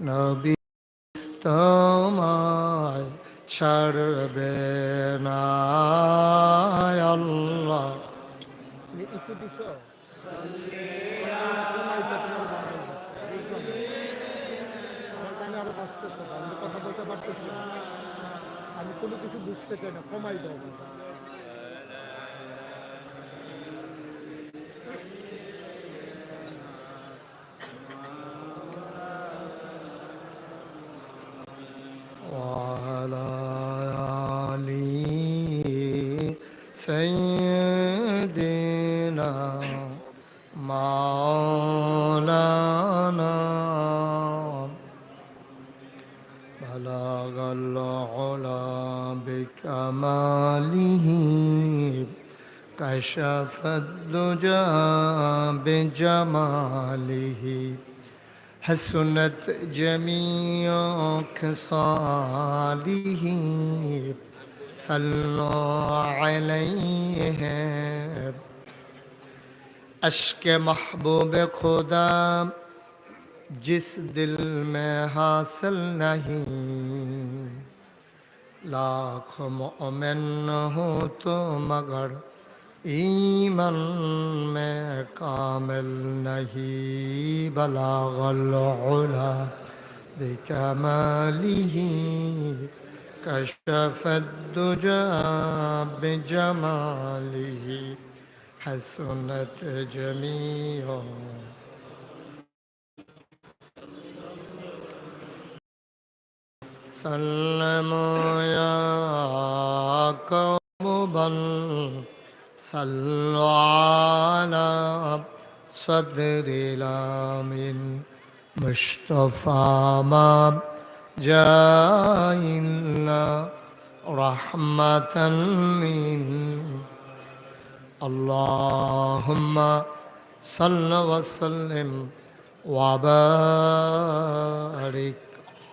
নবী তোমায় ছাড়বে না আমি কথা বলতে পারতেছি আমি কোনো কিছু বুঝতে চাই না, কমাই দাও। سيدنا مولانا. بلغ العلا بكماله. كشف الدجى بجماله. حسنت جميع خصاله. صلوا عليه اشک محبوب خدا جس دل میں حاصل نہیں۔ لاکھ مومن ہو تو مگر ایمن میں کامل نہیں۔ بلاغ العلا بکماله کشف الدجى بجماله حسنت جميع سلموا يا قوم بل صلوا على صدر الامين مصطفى ما جاء إلا رحمة من اللهم صل وسلم وبارك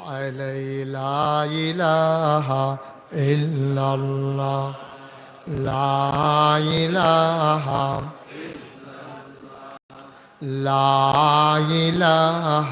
عليه لا إله إلا الله. لا إله لا إله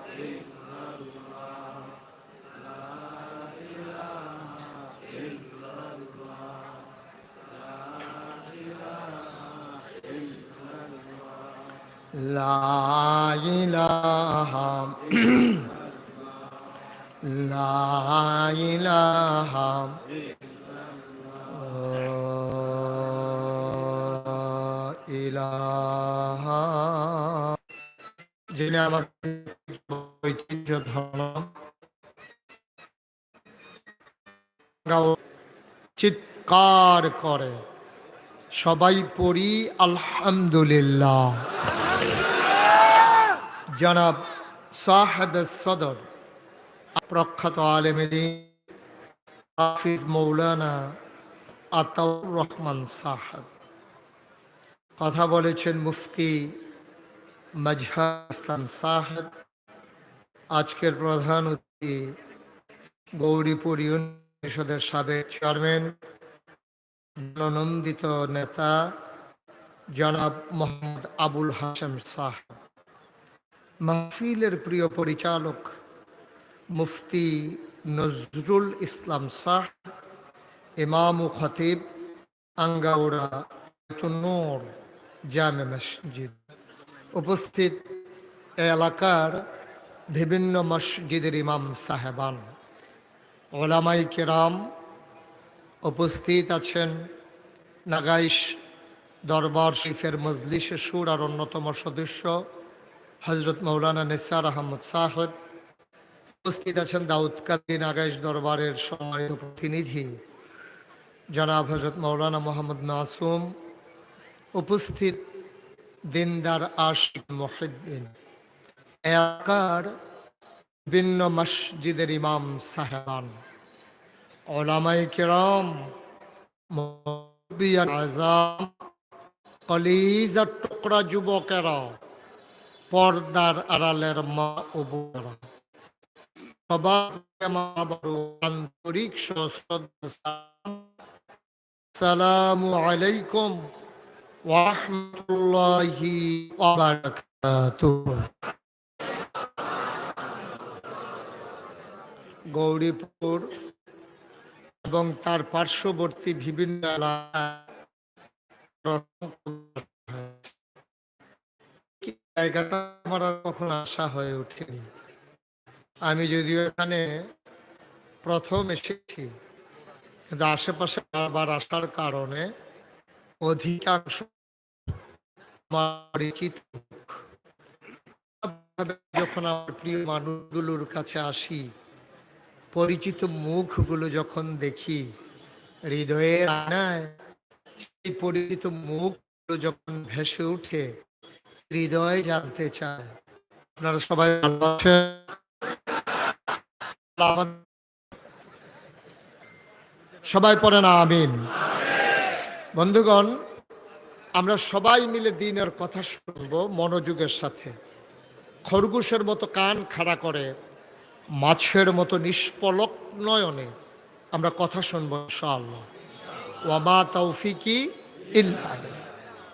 لا إله لا إله ইলাহ যিনি আমাকে ঐতিহ্য ধর্ম চিৎকার করে সবাই পড়ি আলহামদুলিল্লাহ জনাব সাহেব সদর, প্রখ্যাত আলেমেদিন হাফিজ মৌলানা আতাউর রহমান সাহেব। কথা বলেছেন মুফতি মজহর ইসলাম সাহেব। আজকের প্রধান অতিথি গৌরীপুর ইউনিয়ন পরিষদের সাবেক চেয়ারম্যান, জননন্দিত নেতা জনাব মোহাম্মদ আবুল হাসেম সাহেব। মাহফিলের প্রিয় পরিচালক মুফতি নজরুল ইসলাম শাহ, ইমাম ও খতিব আঙ্গাউড়া নূর জামে মসজিদ। উপস্থিত এলাকার বিভিন্ন মসজিদের ইমাম সাহেবান। ওলামাই কেরাম উপস্থিত আছেন নাগাইশ দরবার শরীফের মজলিসে সুর আর অন্যতম সদস্য হজরত মৌলানা নিসার আহমদ সাহেব, উপস্থিত আছেন দাউদ কাদির নাগাইশ দরবারের সম্মানিত প্রতিনিধি। জনাব হজরত মৌলানা মোহাম্মদ মাসুম, উপস্থিত দিনদার আশিক মহিদ্দিন। এলাকার বিভিন্ন মসজিদের ইমাম সাহেবান। ওলামাই কিরাম আজাম কলিজার টুকরা যুবকেরা। পর্দার আড়ালের মা ও বোনেরা সবার আন্তরিক সালামু। আলাইকুম ওয়াহমতুল্লাহি গৌরীপুর এবং তার পার্শ্ববর্তী বিভিন্ন এলাকায় জায়গাটা আমার আর কখনো আশা হয়ে ওঠেনি। আমি যদিও এখানে প্রথম এসেছি, কিন্তু আশেপাশে বারবার আসার কারণে অধিকাংশ পরিচিত যখন আমার প্রিয় মানুষগুলোর কাছে আসি, পরিচিত মুখগুলো যখন দেখি, হৃদয়ের আয়নায় সেই পরিচিত মুখগুলো যখন ভেসে উঠে হৃদয় জানতে চায়। আপনারা সবাই ভালো আছেন? সবাই পড়েন আমিন। বন্ধুগণ, আমরা সবাই মিলে দিনের কথা শুনব মনোযোগের সাথে। খরগোশের মতো কান খাড়া করে, মাছের মতো নিষ্পলক নয়নে আমরা কথা শুনব ইনশাআল্লাহ। ওয়ামা তৌফিকি ইল্লা।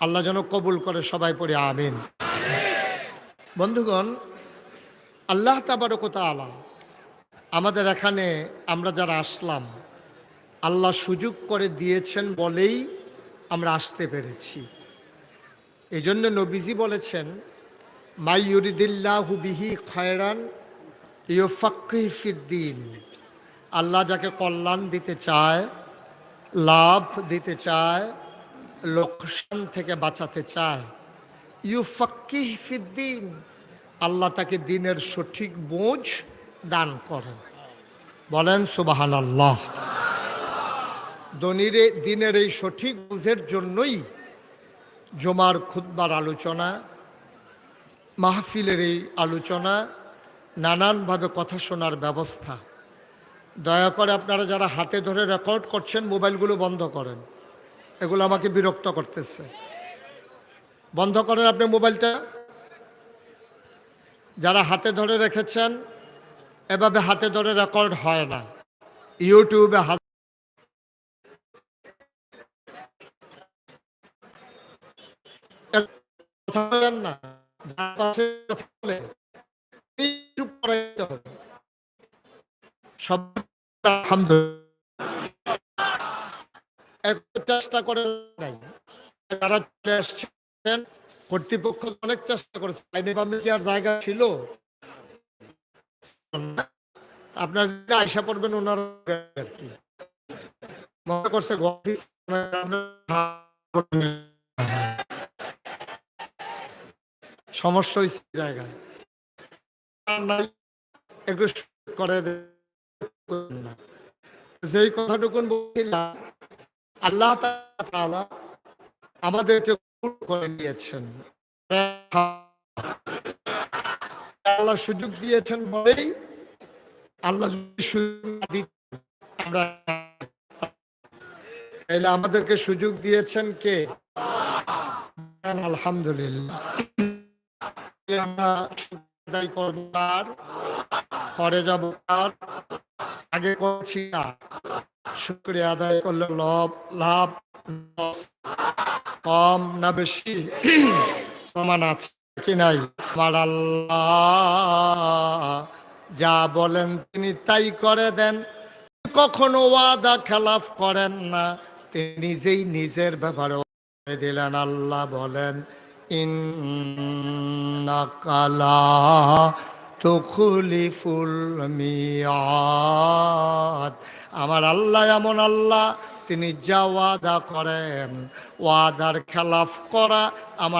আল্লাহ যেন কবুল করে, সবাই পড়ে আমিন। বন্ধুগণ, আল্লাহ তাবারকতা আলা আমাদের এখানে আমরা যারা আসলাম, আল্লাহ সুযোগ করে দিয়েছেন বলেই আমরা আসতে পেরেছি। এই জন্য নবীজি বলেছেন, মাই ইউরিদিল্লাহু বিহি খয়রান ইউফাক্কিফিদ্দিন আল্লাহ যাকে কল্যাণ দিতে চায়, লাভ দিতে চায় লোকসান থেকে বাঁচাতে চায়। ইউফাক্কিফিদ্দিন আল্লাহ তাকে দিনের সঠিক বোঝ দান করেন। বলেন সুবাহান আল্লাহ দনিরে দিনের এই সঠিক বুঝের জন্যই জমার খুদ্বার আলোচনা, মাহফিলের এই আলোচনা, নানানভাবে কথা শোনার ব্যবস্থা। দয়া করে আপনারা যারা হাতে ধরে রেকর্ড করছেন, মোবাইলগুলো বন্ধ করেন। এগুলো আমাকে বিরক্ত করতেছে। বন্ধ করেন আপনি মোবাইলটা। যারা হাতে ধরে রেখেছেন, এভাবে হাতে ধরে রেকর্ড হয় না। ইউটিউবে না। সব আলহামদুলিল্লাহ। চেষ্টা করে নাই চলে আসছেন। কর্তৃপক্ষ অনেক চেষ্টা আর জায়গা ছিল? আপনার আয়সা পড়বেন ওনার আর কি মনে করছে সমস্যা হয়েছে জায়গায়। করে যেই কথাটুকুন বলছিলাম আল্লাহ আমাদেরকে করে নিয়েছেন। আল্লাহ সুযোগ দিয়েছেন বলেই আল্লাহ আমরা তাহলে আমাদেরকে সুযোগ দিয়েছেন কে? আলহামদুলিল্লাহ। আমরা আর করে যাব আর, আগে করছি না শুক্রিয়া আদায় করলে লাভ লাভ কম না বেশি প্রমাণ আছে কি নাই? আমার আল্লাহ যা বলেন তিনি তাই করে দেন। কখনো ওয়াদা খেলাফ করেন না। তিনি নিজেই নিজের ব্যাপারে দিলেন, আল্লাহ বলেন ইন্নাকালা তুখলিফুল মিয়াদ। আমার আল্লাহ এমন আল্লাহ তিনি যা ওয়াদা করেন। ওয়াদার খেলাফ করা আমার